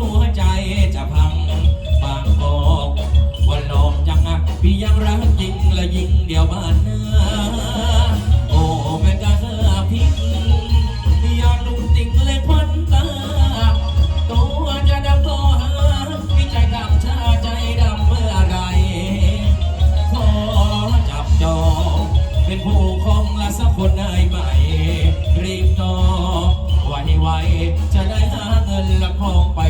หัวใจจะพังบากบอกว่าลองจังอะพี่ยังรักจริงและยิ่งเดียวบ้านเนื้อโอ้เป็นกาเธอพิงยอดลุ้งติ่งเลยควันตาตัวจะดำก็หาพี่ใจดำชาใจดำเมื่อไรขอจับจองเป็นผู้คงละสักคนได้ไหมรีบต่อไวๆจะได้หาเงินละคองไป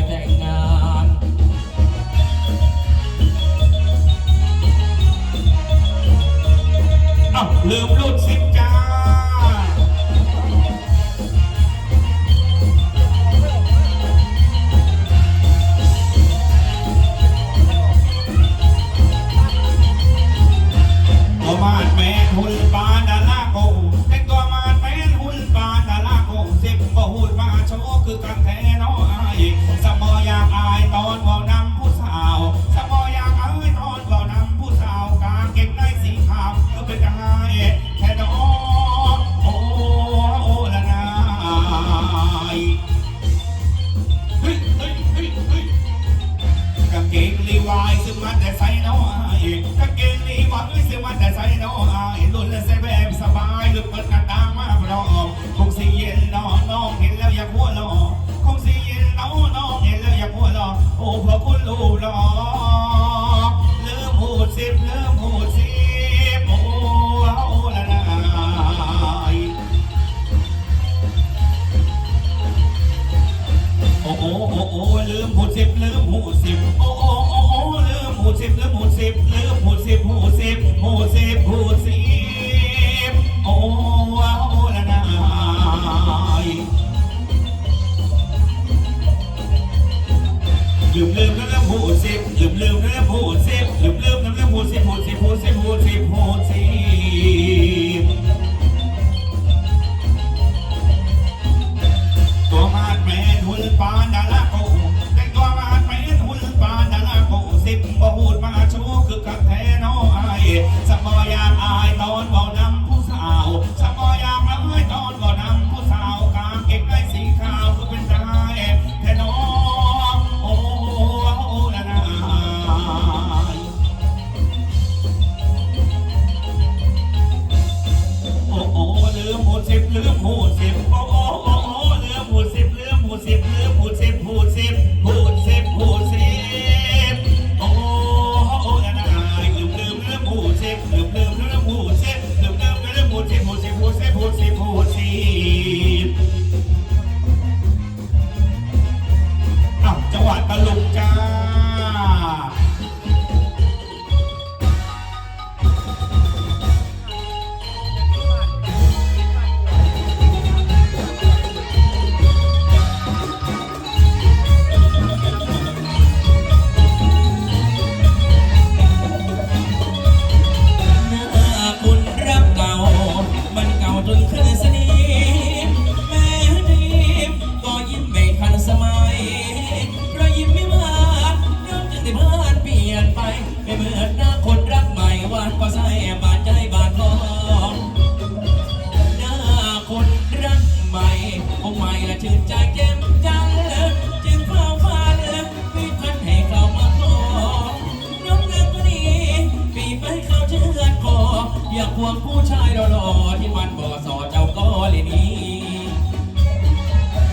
อยากควงผู้ชายรอรอที่มันบ่อสอเจ้าก็เลยนี้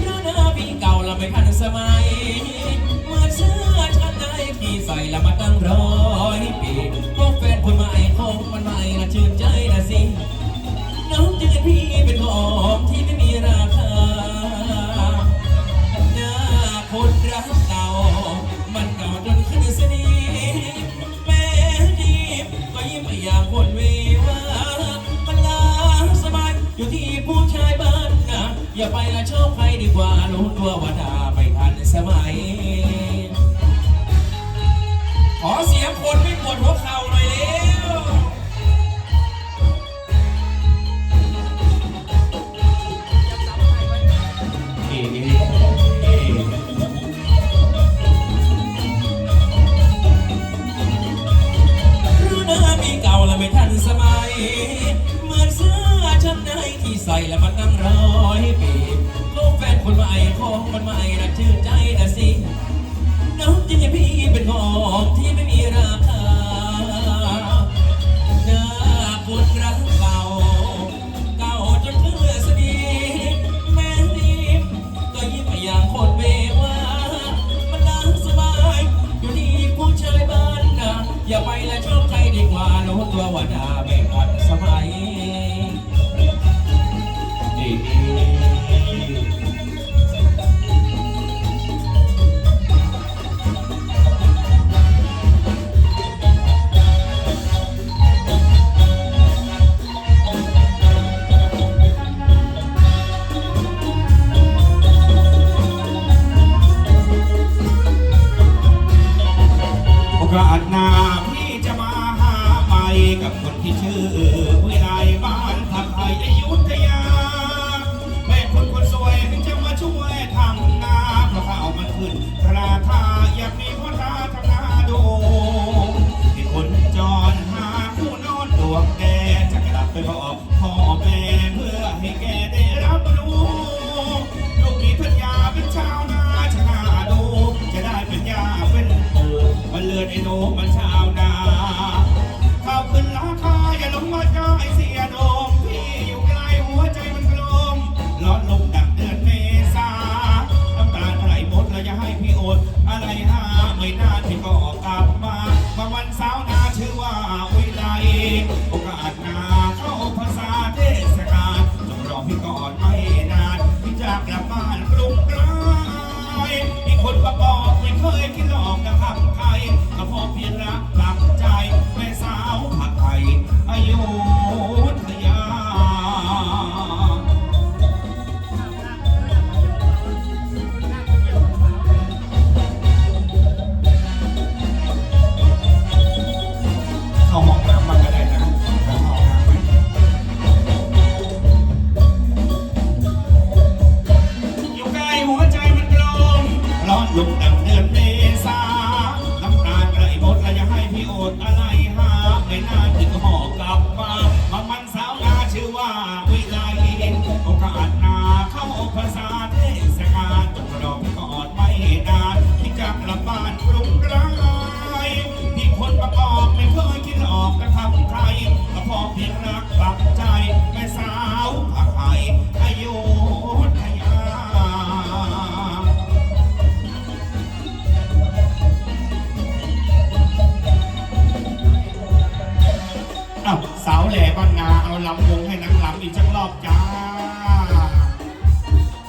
หน้าพี่เก่าเราไม่ทันสมัยมาเสื้อฉันได้พี่ใส่เรามาตั้งร้อยปีก็แฟนคนใหม่ของมันใหม่ละชื่นใจนะสิน้องจึพี่เป็นหอมที่ไม่มีรา อย่าไปละชอบใครดีกว่ารู้ตัวว่าดาไม่ทันสมัย ขอเสียงคนไม่ปวดหัวเข่าหน่อยเร็วเอ๊ะเก่าและไม่ทันสมัย ใส่แล้วมันตั้งร้อยปีโลกแฟนคนใหม่ของคนใหม่น่ะชื่อใจนะสิน้องจริงๆพี่เป็นของ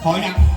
ขออย่าง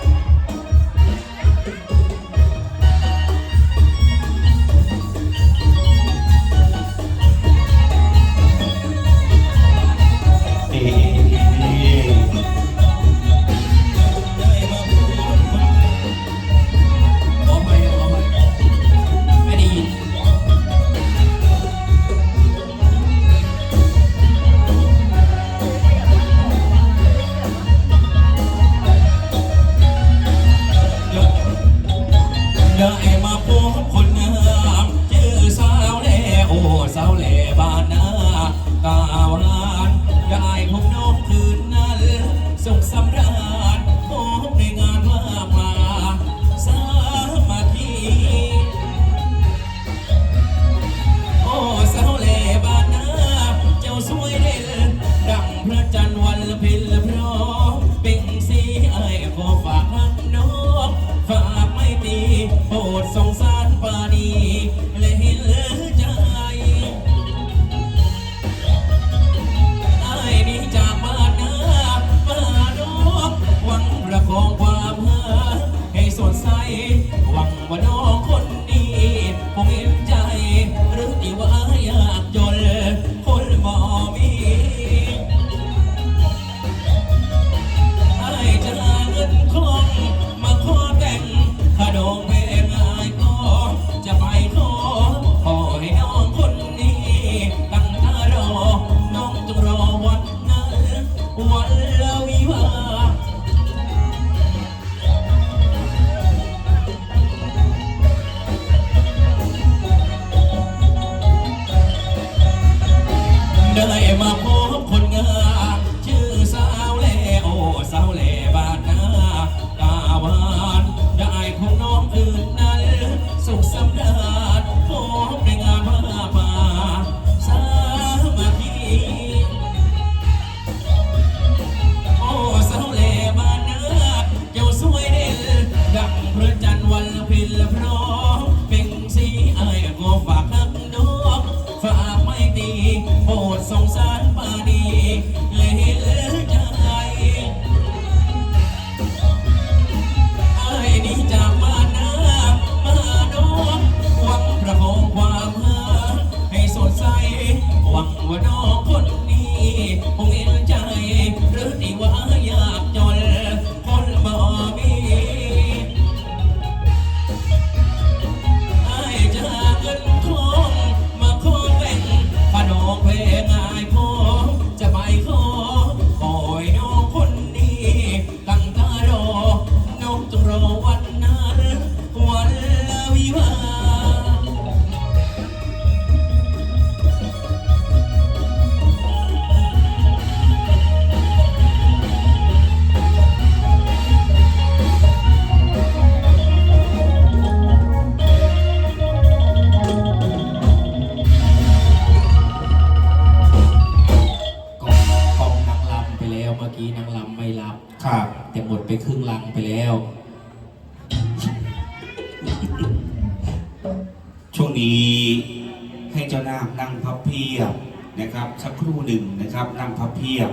นะครับนั่งพับเพียบ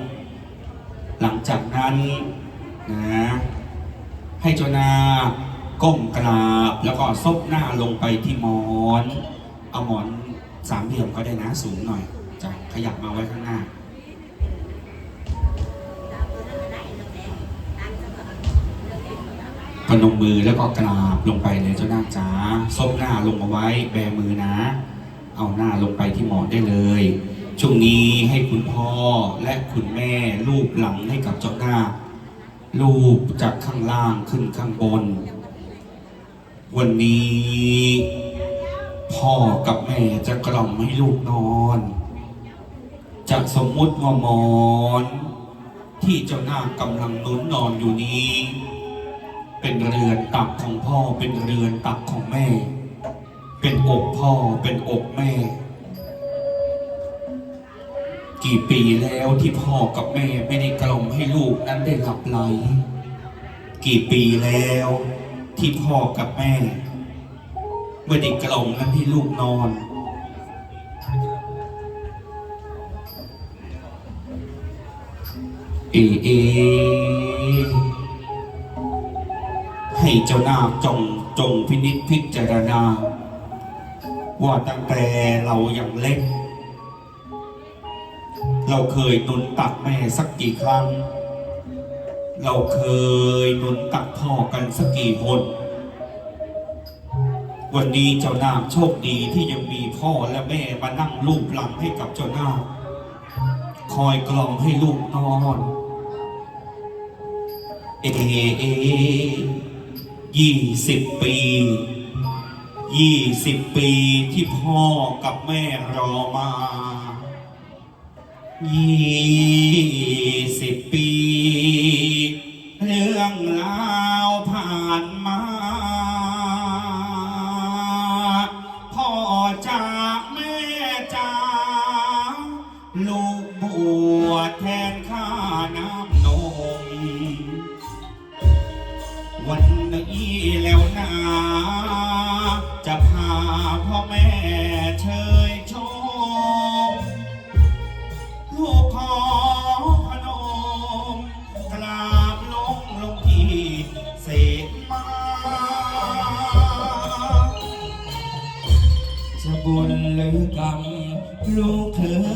หลังจากนั้นนะให้เจ้านาก้มกราบ แล้วก็ซบหน้าลงไปที่หมอน เอาหมอนสามเหลี่ยมก็ได้นะสูงหน่อยจะขยับมาไว้ข้างหน้า พนมมือแล้วก็กราบลงไปเลยเจ้านาจ๋าซบหน้าลงมาไว้ แบมือนะ เอาหน้าลงไปที่หมอนได้เลย ช่วงนี้ให้คุณพ่อและคุณแม่ลูบหลังให้กับเจ้าหน้าลูบจากข้างล่างขึ้นข้างบน วันนี้ พ่อกับแม่จะกล่อมให้ลูกนอนจะสมมุติว่าหมอน ที่เจ้าหน้ากำลังนุนนอนอยู่นี้ เป็นเรือนตักของพ่อเป็นเรือนตักของแม่ เป็นอกพ่อเป็นอกแม่ กี่ปีแล้วที่พ่อกับแม่ไม่ได้กล่อมให้ลูกนั้นได้หลับไหล กี่ปีแล้วที่พ่อกับแม่ไม่ได้กล่อมนั้นให้ลูกนอน เอเอให้เจ้าหน้าจงจงพินิจพิจารณา ว่าตั้งแต่เรายังเล็ก เราเคยนุนตักแม่สักกี่ครั้ง เราเคยนุนตักพ่อกันสักกี่หนวันนี้เจ้านาคโชคดีที่ยังมีพ่อและแม่มานั่งลูบหลังให้กับเจ้านาคคอยกล่อมให้ลูกนอน เอเอยี่สิบปียี่สิบปีที่พ่อกับแม่รอมา ยี่สิบปี เรื่องราวผ่านมา พ่อจาแม่จาลูกบวชแทนข้าน้ำนม วันนี้แล้วนะจะพาพ่อแม่เชย รือกรรมลูกเธอ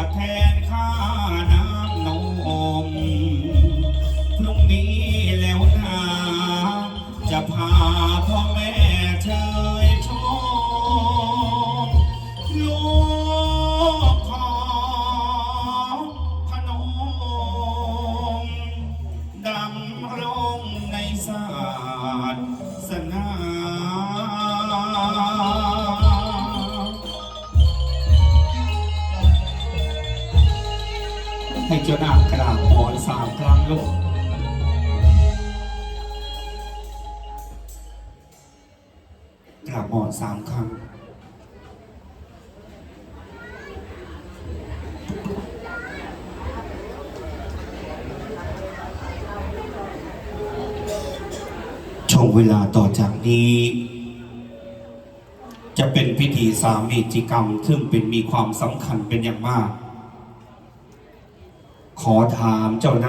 วชแทนข้านะ ให้เจ้าหน้ากราบขอสามครั้งโลกกราบหมอนสามครั้งช่วงเวลาต่อจากนี้ จะเป็นพิธีสามีจิกรรม ซึ่งเป็นมีความสำคัญเป็นอย่างมาก ขอถามเจ้าหน้า